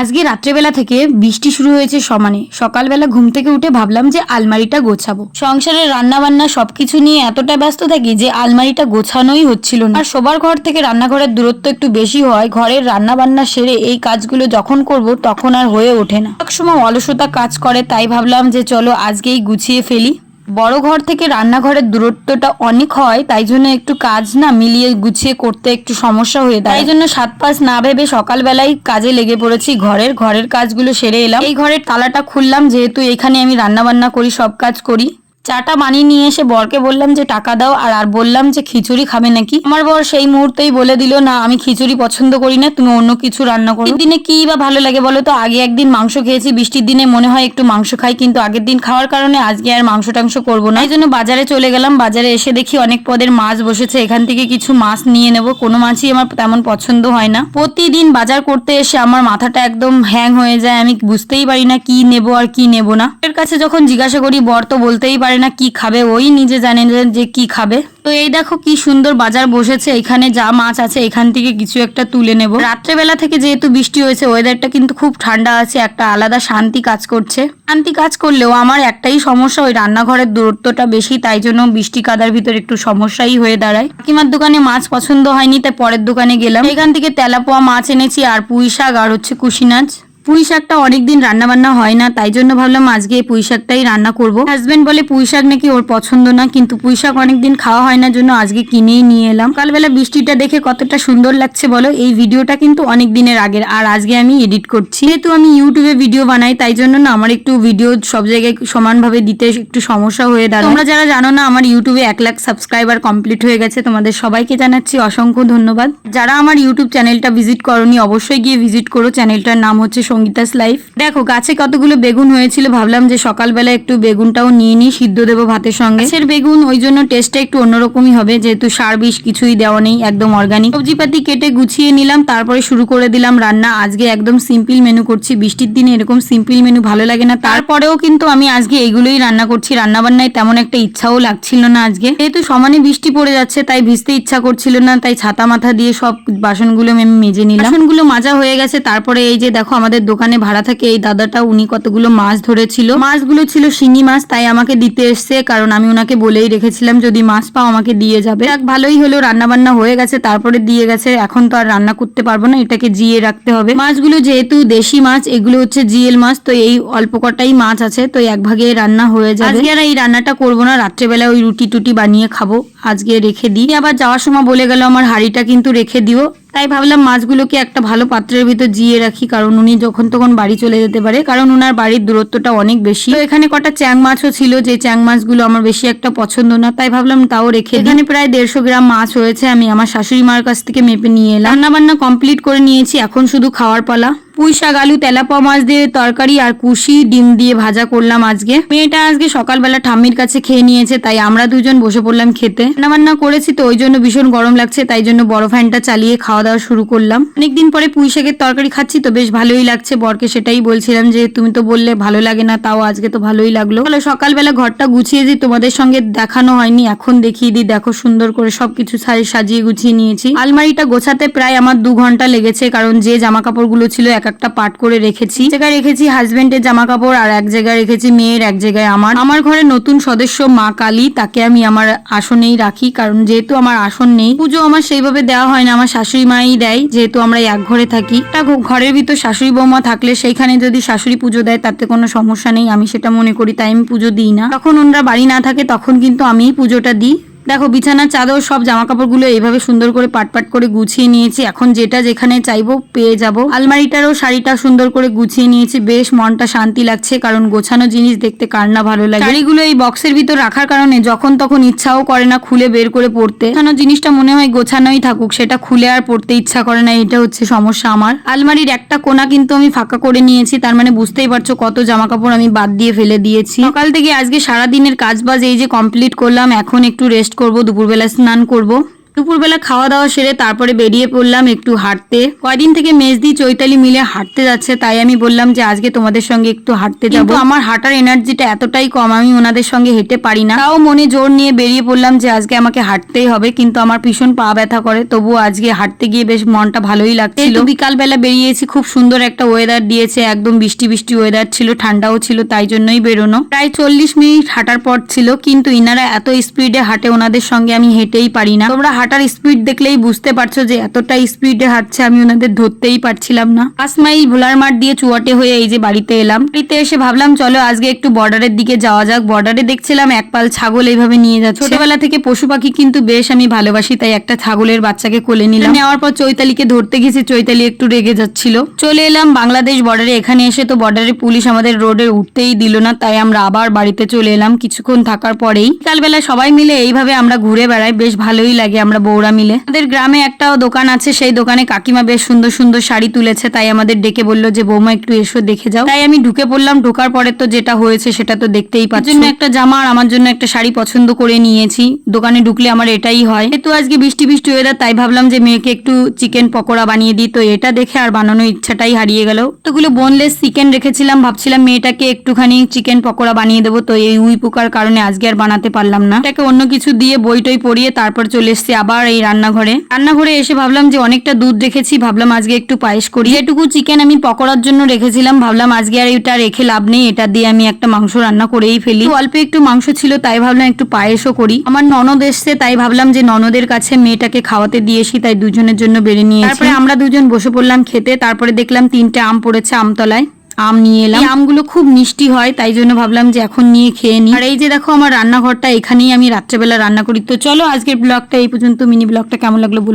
আজকে রাত্রেবেলা থেকে বৃষ্টি শুরু হয়েছে সমানে। সকালবেলা ঘুম থেকে উঠে ভাবলাম যে আলমারিটা গোছাবো। সংসারের রান্না বান্না সবকিছু নিয়ে এতটা ব্যস্ত থাকি যে আলমারিটা গোছানোই হচ্ছিল না। আর সবার ঘর থেকে রান্নাঘরের দূরত্ব একটু বেশি হয়, ঘরের রান্না বান্না সেরে এই কাজগুলো যখন করব তখন আর হয়ে ওঠে না। এক সময় অলসতা কাজ করে, তাই ভাবলাম যে চলো আজকেই গুছিয়ে ফেলি। বড় ঘর থেকে রান্নাঘরের দূরত্বটা অনেক হয়, তাই জন্য একটু কাজ না মিলিয়ে গুছিয়ে করতে একটু সমস্যা হয়ে তাই জন্য সাত পাঁচ না ভেবে সকালবেলায় কাজে লেগে পড়েছি ঘরের ঘরের কাজগুলো সেরে এলাম। এই ঘরের তালাটা খুললাম, যেহেতু এখানে আমি রান্না বান্না করি, সব কাজ করি। চাটা বানিয়ে নিয়ে এসে বরকে বললাম যে টাকা দাও, আর আর বললাম যে খিচুড়ি খাবে নাকি। আমার বর সেই মুহূর্তেই বলে দিল, না, আমি খিচুড়ি পছন্দ করি না, তুমি অন্য কিছু রান্না করো। দিনে কি বা ভালো লাগে বলো তো? আগে একদিন মাংস খেয়েছি, বৃষ্টির দিনে মনে হয় একটু মাংস খাই, কিন্তু আগের দিন খাওয়ার কারণে আজকে আর মাংস টাংস করব না। এই জন্য বাজারে চলে গেলাম। বাজারে এসে দেখি অনেক পদের মাছ বসেছে, এখান থেকে কিছু মাছ নিয়ে নেব। কোনো মাছই আমার তেমন পছন্দ হয় না। প্রতিদিন বাজার করতে এসে আমার মাথাটা একদম হ্যাং হয়ে যায়, আমি বুঝতেই পারি না কি নেব আর কি নেব না। এর কাছে যখন জিজ্ঞাসা করি, বর তো বলতেই পারে না, কি খাবে? ওই নিজে জানে যে- কি খাবে। তো এই দেখো কি সুন্দর বাজার বসেছে। এখানে যা মাছ আছে, এখান থেকে কিছু একটা তুলে নেব। রাত্রেবেলা থেকে যেহেতু বৃষ্টি হয়েছে ওয়েদারটা কিন্তু খুব ঠান্ডা আছে। একটা আলাদা শান্তি কাজ করছে। শান্তি কাজ করলেও আমার একটাই সমস্যা, ওই রান্নাঘরের দূরত্বটা বেশি। তাই জন্য বৃষ্টি কাদার ভিতর একটু সমস্যাই হয়ে দাঁড়ায়। কাকিমার দোকানে মাছ পছন্দ হয়নি, তাই পরের দোকানে গেলাম। এখান থেকে তেলাপোয়া মাছ এনেছি, আর পুঁই শাক আর হচ্ছে কুশি নাচ পুঁই শাকটা অনেকদিন রান্না বান্না হয় না, তাই জন্য ভাবলাম আজকে পুঁই শাকটাই রান্না করব। হাজবেন্ড বলে পুঁই শাক নাকি ওর পছন্দ না, কিন্তু পুঁই শাক অনেকদিন খাওয়া হয় না, জন্য আজকে কিনেই নিয়ে এলাম। কালবেলা বৃষ্টিটা দেখে কতটা সুন্দর লাগছে বলো, এই ভিডিওটা কিন্তু অনেক দিনের আগের, আর আজকে আমি এডিট করছি। যেহেতু আমি ইউটিউবে ভিডিও বানাই, তাই জন্য না আমার একটু ভিডিও সব জায়গায় সমানভাবে দিতে একটু সমস্যা হয়ে দাঁড়ায়। তোমরা যারা জানো না, আমার ইউটিউবে এক লাখ সাবস্ক্রাইবার কমপ্লিট হয়ে গেছে, তোমাদের সবাইকে জানাচ্ছি অসংখ্য ধন্যবাদ। যারা আমার ইউটিউব চ্যানেলটা ভিজিট করনি, অবশ্যই গিয়ে ভিজিট করো চ্যানেলটার নাম হচ্ছে সঙ্গীতাস লাইফ। দেখো, গাছে কতগুলো বেগুন হয়েছিল, ভাবলাম যে সকালবেলা একটু বেগুনটাও নিয়ে নিই, সিদ্ধ দেবো ভাতের সঙ্গে। গাছের বেগুন, ওই জন্য টেস্টটা একটু অন্যরকমই হবে, যেহেতু সার বিষ কিছুই দেওয়া নেই, একদম অর্গানিক সবজিপাতি কেটে গুছিয়ে নিলাম, তারপরে শুরু করে দিলাম রান্না। আজকে একদম সিম্পল মেনু করছি, বৃষ্টির দিনে এরকম সিম্পল মেনু ভালো লাগে না। তারপরেও কিন্তু আমি আজকে এগুলোই রান্না করছি রান্না বান্নায় তেমন একটা ইচ্ছাও লাগছিল না আজকে। যেহেতু সমানে বৃষ্টি পড়ে যাচ্ছে, তাই ভিজতে ইচ্ছা করছিল না, তাই ছাতা মাথা দিয়ে সব বাসনগুলো মেজে নিলাম। বাসনগুলো মাজা হয়ে গেছে, তারপরে এই যে দেখো, আমাদের দোকানে ভাড়া থাকে, এই দাদাটা উনি কতগুলো মাছ ধরেছিল। মাছগুলো ছিল শিঙি মাছ, তাই আমাকে দিতে এসছে, কারণ আমি ওনাকে বলেই রেখেছিলাম, যদি মাছ পাও, আমাকে দিয়ে যাবে। ভালোই হলো রান্না বান্না হয়ে গেছে, তারপরে দিয়ে গেছে, এখন তো আর রান্না করতে পারব না, এটাকে জিয়ে রাখতে হবে। মাছগুলো যেহেতু দেশি মাছ, এগুলো হচ্ছে জিএল মাছ, তো এই অল্প কটাই মাছ আছে, তো এক ভাগে রান্না হয়ে যাবে। আজকে আর এই রান্নাটা করব না, রাত্রেবেলা ওই রুটি টুটি বানিয়ে খাব, আজকে রেখে দিই। আবার যাওয়ার সময় বলে গেল, আমার হাঁড়িটা কিন্তু রেখে দিও। তাই ভাবলাম মাছগুলোকে একটা ভালো পাত্রের ভিতর জিয়ে রাখি, কারণ উনি যখন তখন বাড়ি চলে যেতে পারে, কারণ উনার বাড়ির দূরত্বটা অনেক বেশি। তো এখানে কটা চ্যাং মাছও ছিল, যে চ্যাং মাছগুলো আমার বেশি একটা পছন্দ না, তাই ভাবলাম তাও রেখে এখানে প্রায় দেড়শো গ্রাম মাছ হয়েছে আমি আমার শাশুড়ি মার কাছ থেকে মেপে নিয়ে এলাম। রান্না বান্না কমপ্লিট করে নিয়েছি, এখন শুধু খাওয়ার পালা। পুঁই শাক আলু, তেলাপা মাছ দিয়ে তরকারি আর কুশি, ডিম দিয়ে ভাজা করলাম আজকে। মেয়েটা আজকে সকালবেলা ঠাম্মির কাছে খেয়ে নিয়েছে, তাই আমরা দুজন বসে পড়লাম খেতে। রান্নাবান্না করেছি তো, ওই জন্য ভীষণ গরম লাগছে, তাই জন্য বড় ফ্যানটা চালিয়ে খাওয়া দাওয়া শুরু করলাম। অনেকদিন পরে পুঁই শাকের তরকারি খাচ্ছি তো, বেশ ভালোই লাগছে, বরকে সেটাই বলছিলাম যে, তুমি তো বললে ভালো লাগে না, তাও আজকে তো ভালোই লাগল। চলো সকালবেলা ঘরটা গুছিয়ে দিই, তোমাদের সঙ্গে দেখানো হয়নি, এখন দেখিয়ে দিই, দেখো সুন্দর করে সবকিছু সাজি- সাজিয়ে গুছিয়ে নিয়েছি। আলমারিটা গোছাতে প্রায় আমার দু ঘণ্টা লেগেছে, কারণ যে জামা কাপড়গুলো ছিল এক একটা পাট করে রেখেছি। এক জায়গায় রেখেছি হাজবেন্ডের জামা কাপড় আর এক জায়গায় রেখেছি মেয়ের, এক জায়গায় আমার। আমার ঘরে নতুন সদস্য মা কালী, তাকে আমি আমার আসনেই রাখি, কারণ যেহেতু আমার আসন নেই, পুজো আমার সেইভাবে দেওয়া হয় না, আমার শাশুড়ি মাই দেয়, যেহেতু আমরা এক ঘরে থাকি। তা ঘরের ভিতর শাশুড়ি বৌমা থাকলে সেইখানে যদি শাশুড়ি পুজো দেয়, তাতে কোনো সমস্যা নেই, আমি সেটা মনে করি, তাই আমি পুজো দিই না। তখন ওনারা বাড়ি না থাকে, তখন কিন্তু আমিই পুজোটা দিই। দেখো, বিছানার চাদর, সব জামা কাপড়গুলো এইভাবে সুন্দর করে পাট পাট করে গুছিয়ে নিয়েছি। এখন যেটা যেখানে চাইব পেয়ে যাব। আলমারিটারও, শাড়িটা সুন্দর করে গুছিয়ে নিয়েছি। বেশ মনটা শান্তি লাগছে, কারণ গোছানো জিনিস দেখতে কার না ভালো লাগে। শাড়িগুলো এই বক্সের ভিতর রাখার কারণে যখন তখন ইচ্ছাও করে না খুলে বের করে পড়তে। গোছানো জিনিসটা মনে হয় গোছানোই থাকুক, সেটা খুলে আর পড়তে ইচ্ছা করে না, এটা হচ্ছে সমস্যা আমার। আলমারির একটা কোনা কিন্তু আমি ফাঁকা করে নিয়েছি, তার মানে বুঝতেই পারছ কত জামা কাপড় আমি বাদ দিয়ে ফেলে দিয়েছি। সকাল থেকে আজকে সারা দিনের কাজ বাজ এই যে কমপ্লিট করলাম, এখন একটু রেস্ট করব দুপুরবেলা স্নান করব। দুপুরবেলা খাওয়া দাওয়া সেরে তারপরে বেরিয়ে পড়লাম একটু হাঁটতে। কয়দিন থেকে মেজদি চৈতালি মিলে হাঁটতে যাচ্ছে তাই আমি বললাম যে আজকে তোমাদের সঙ্গে একটু হাঁটতে যাব। আমার হাঁটার এনার্জিটা এতটাই কম আমি ওনাদের সঙ্গে হেঁটে পারি না। তাও মনে জোর নিয়ে বেরিয়ে পড়লাম যে আজকে আমাকে হাঁটতেই হবে কিন্তু আমার ভীষণ পা ব্যথা করে তবুও আজকে হাঁটতে গিয়ে বেশ মনটা ভালোই লাগছিল। বিকালবেলা বেরিয়েছি খুব সুন্দর একটা ওয়েদার দিয়েছে একদম বৃষ্টি বৃষ্টি ওয়েদার ছিল ঠান্ডাও ছিল তাই জন্যই বেরোনো। প্রায় চল্লিশ মিনিট হাঁটার পর ছিল কিন্তু ইনারা এত স্পিডে হাঁটে ওনাদের সঙ্গে আমি হেঁটেই পারি না। তোমরা হাঁটার স্পিড দেখলেই বুঝতে পারছ যে এতটা স্পিডে হাঁটছে আমি ওনাদের ধরতেই পারছিলাম না। পাঁচ মাইল ভোলার মাঠ দিয়ে চুয়াটে হয়ে এই যে বাড়িতে এলাম। বাড়িতে এসে ভাবলাম, চলো আজকে একটু বর্ডারের দিকে যাওয়া যাক। বর্ডারে দেখছিলাম এক পাল ছাগল এইভাবে নিয়ে যাচ্ছে। ছোটবেলা থেকে পশু পাখি কিন্তু বেশ আমি ভালোবাসি, তাই একটা ছাগলের বাচ্চাকে কোলে নিলাম। নেওয়ার পর চৈতালিকে ধরতে গেছি, চৈতালি একটু রেগে যাচ্ছিল। চলে এলাম বাংলাদেশ বর্ডারে এখানে এসে তো বর্ডারে পুলিশ আমাদের রোডে উঠতেই দিল না, তাই আমরা আবার বাড়িতে চলে এলাম। কিছুক্ষণ থাকার পরেই বিকালবেলা সবাই মিলে এইভাবে আমরা ঘুরে বেড়াই, বেশ ভালোই লাগে। আমরা বৌরা মিলে। আমাদের গ্রামে একটা দোকান আছে সেই দোকানে কাকিমা বেশ সুন্দর সুন্দর শাড়ি তুলেছে তাই আমাদের ডেকে বলল যে বৌমা একটু এসো দেখে যাও। তাই আমি ঢুকে পড়লাম ঢোকার পরে তো যেটা হয়েছে সেটা তো দেখতেই পাচ্ছি। জন্য একটা জামা আর আমার জন্য একটা শাড়ি পছন্দ করে নিয়েছি। দোকানে ঢুকলে আমার এটাই হয়। যেহেতু আজকে বৃষ্টি বৃষ্টি ওয়েদার তাই ভাবলাম যে মেয়েকে একটু চিকেন পকোড়া বানিয়ে দিই। তো এটা দেখে আর বানানোর ইচ্ছাটাই হারিয়ে গেল। তোগুলো বোনলেস চিকেন রেখেছিলাম ভাবছিলাম মেয়েটাকে একটুখানি চিকেন পকোড়া বানিয়ে দেবো। তো এই উই পোকার কারণে আজকে আর বানাতে পারলাম না। এটাকে অন্য কিছু দিয়ে বই টই পড়িয়ে তারপর চলে এসেছি আবার এই রান্নাঘরে। রান্নাঘরে এসে ভাবলাম যে অনেকটা দুধ রেখেছি, ভাবলাম আজকে একটু পায়েস করি। এটুকু চিকেন আমি পকোড়ার জন্য রেখেছিলাম, ভাবলাম আজকে আর এটা রেখে লাভ নেই, এটা দিয়ে আমি একটা মাংস রান্না করেই ফেলি। অল্প একটু মাংস ছিল, তাই ভাবলাম একটু পায়েসও করি। আমার ননদ এসছে, তাই ভাবলাম যে ননদের কাছে মেয়েটাকে খাওয়াতে দিয়েছি, তাই দুজনের জন্য বেড়ে নিয়ে তারপরে আমরা দুজন বসে পড়লাম খেতে, তারপরে দেখলাম তিনটে আম পড়েছে আমতলায়। আম নিয়ে এলাম। এই আমগুলো খুব মিষ্টি হয় তাই জন্য ভাবলাম যে এখন নিয়ে খেয়ে নিই। আর এই যে দেখো আমার রান্নাঘরটা এখানেই আমি রাত্রেবেলা রান্না করি। তো চলো আজকের ব্লগটা এই পর্যন্ত। মিনি ব্লগটা কেমন লাগল বলো।